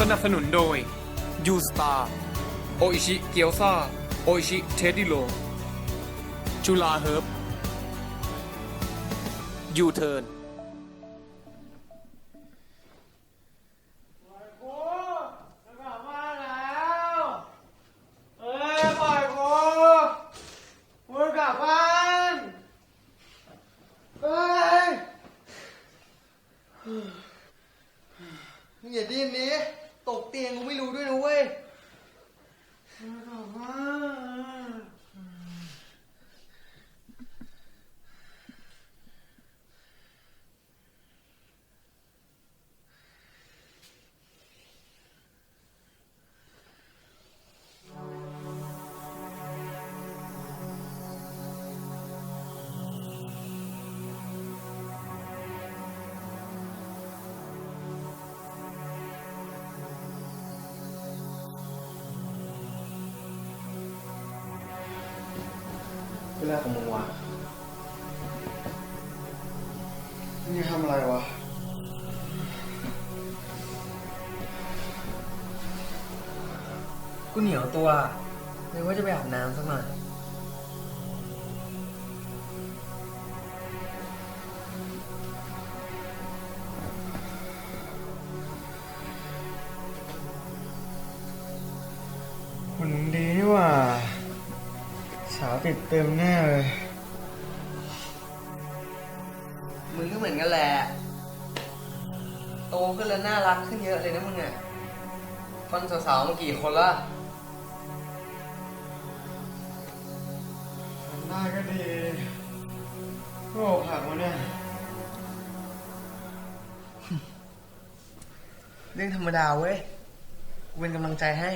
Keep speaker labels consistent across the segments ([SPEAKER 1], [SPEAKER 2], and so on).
[SPEAKER 1] สนับสนุนโดยยูสตาร์โออิชิเกียวซาโออิชิเทดดิโล จุฬาเฮิร์บยูเทิร์น
[SPEAKER 2] กูจะกลับบ้านแล้วเอ้ยปล่อยกูกูจะกลับบ้านเอ้ยมึงอย่าดิ้นนี้ ตกเตียงกูไม่รู้ด้วยนะเว้ยกูจะกลับ บ้านเวลาของมึงวะนี่ทำอะไรวะ
[SPEAKER 3] กูเหนียวตัวเลยว่าจะไปอาบน้ำสักหน่อย
[SPEAKER 2] สาวติดเต็มแน่เลย
[SPEAKER 3] มึงก็เหมือนกันแหละ โตขึ้นแล้วน่ารักขึ้นเยอะเลยนะมึงอะฟันสาวๆมากี่คนละ
[SPEAKER 2] หน้าก็ดีโอ้ผักมาเนี่ย
[SPEAKER 3] เรื่องธรรมดาเว้ยกูเป็นกำลังใจให้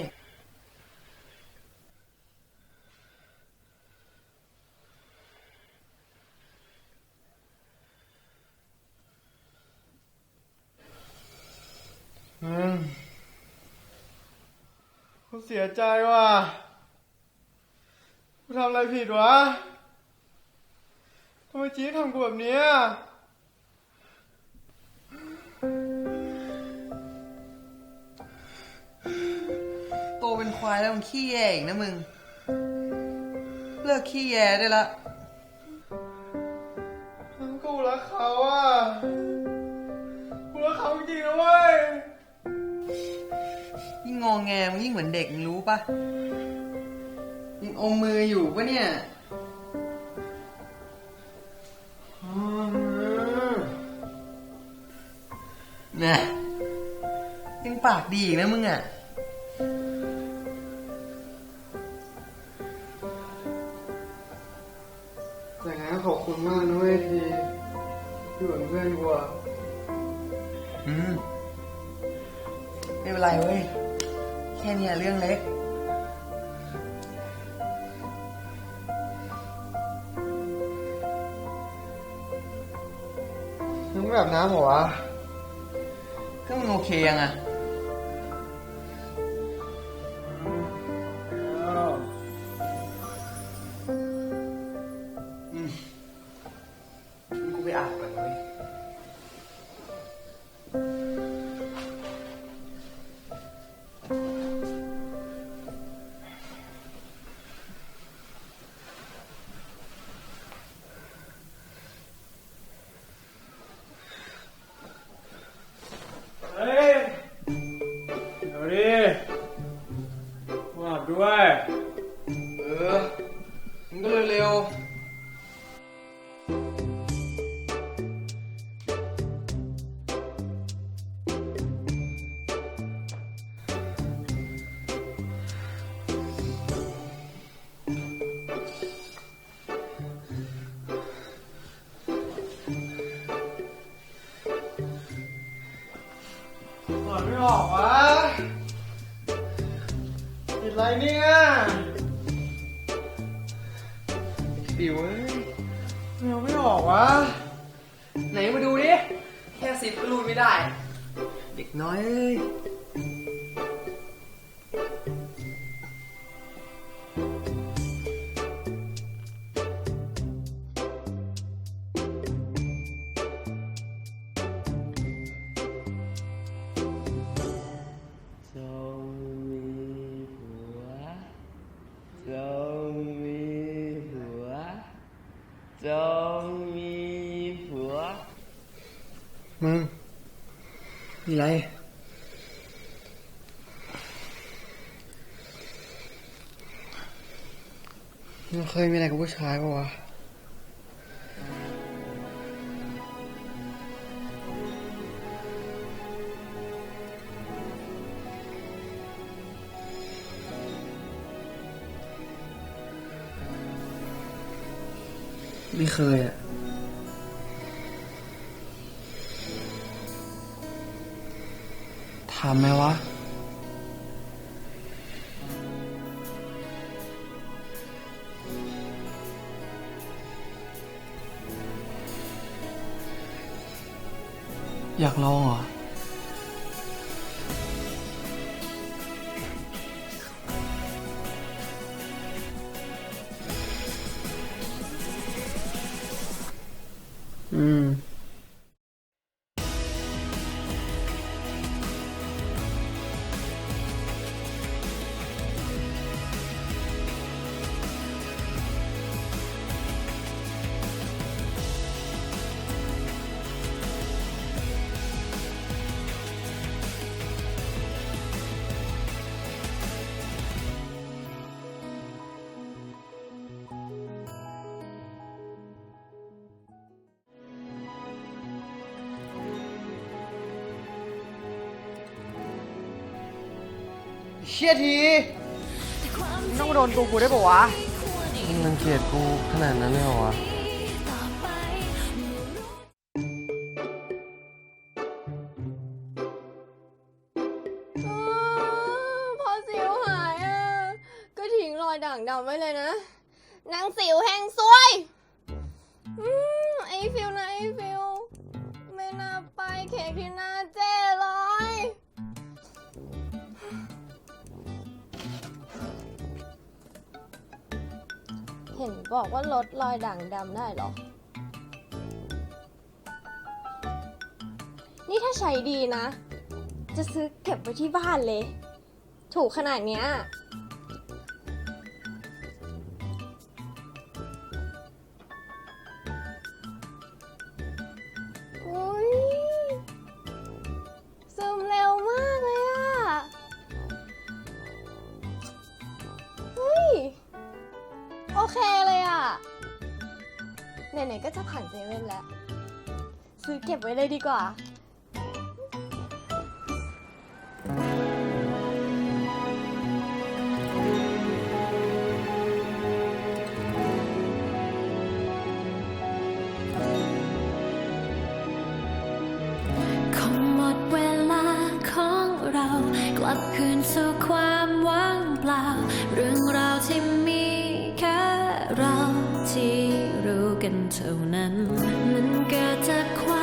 [SPEAKER 2] สียใจว่ะกูทำอะไรผิดวะทำไมจี๊ดทำกูแบบเนี้ย
[SPEAKER 3] โตเป็นควายแล้วมันขี้แยอีกนะมึง เลิกขี้แยได้ละ
[SPEAKER 2] กูรักเขาอะกูรักเขาจริงๆนะเว้ย
[SPEAKER 3] ยิ่ งงองแงมึงยิ่งเหมือนเด็กมึงรู้ปะยังอมมืออยู่ปะเนี่ยน่ะยังปากดีอีกนะมึงอะ
[SPEAKER 2] แต่งั้นขอบคุณมากนะเว้ยทีที่เหมือนเพื่อนกูอะ
[SPEAKER 3] อืม ไม่เป็นไรเว้ย แค่เนี้ยเรื่องเล็ก
[SPEAKER 2] มึงไม่แบบน้ำเหรอวะ
[SPEAKER 3] ก็มึงโอเคยังอะ
[SPEAKER 2] ดไม่ออกวะติดอะไรเนี่ย
[SPEAKER 3] ปิวเว้ย
[SPEAKER 2] เราไม่ออกวะ
[SPEAKER 3] ไหนมาดูดิ แค่สิบก็รูดไม่ได้ เด็กน้อยเอ้ย มึ
[SPEAKER 2] งเคยมีอะไรกับผู้ชายปะวะไม่เคยอะถามไหมวะ อยากลองเหรอ อืม เชี่ยทีมึงต้องมาโดนตัวกูได้ปะวะ
[SPEAKER 3] มึงรังเกียจกูขนาดนั้นเลยเหรอวะ
[SPEAKER 4] เออพอสิวหายอะ ก็ทิ้งรอยด่างดำไว้เลยนะนางสิวแห่งซวยอืมไอฟิวนะไอฟิว ไม่น่าไปเค้กที่หน้าเจ้ เห็นบอกว่าลดรอยด่างดำได้เหรอ นี่ถ้าใช้ดีนะ จะซื้อเก็บไว้ที่บ้านเลย ถูกขนาดเนี้ย เคเลยอะไหนๆก็จะผ่านเซเว่นแล้ว ซื้อเก็บไว้เลยดีกว่า
[SPEAKER 5] คงหมดเวลาของเรา กลับคืนสู่ความว่างเปล่า เรื่องราวที่ ที่รู้กันเท่านั้น มันเกิดจากความ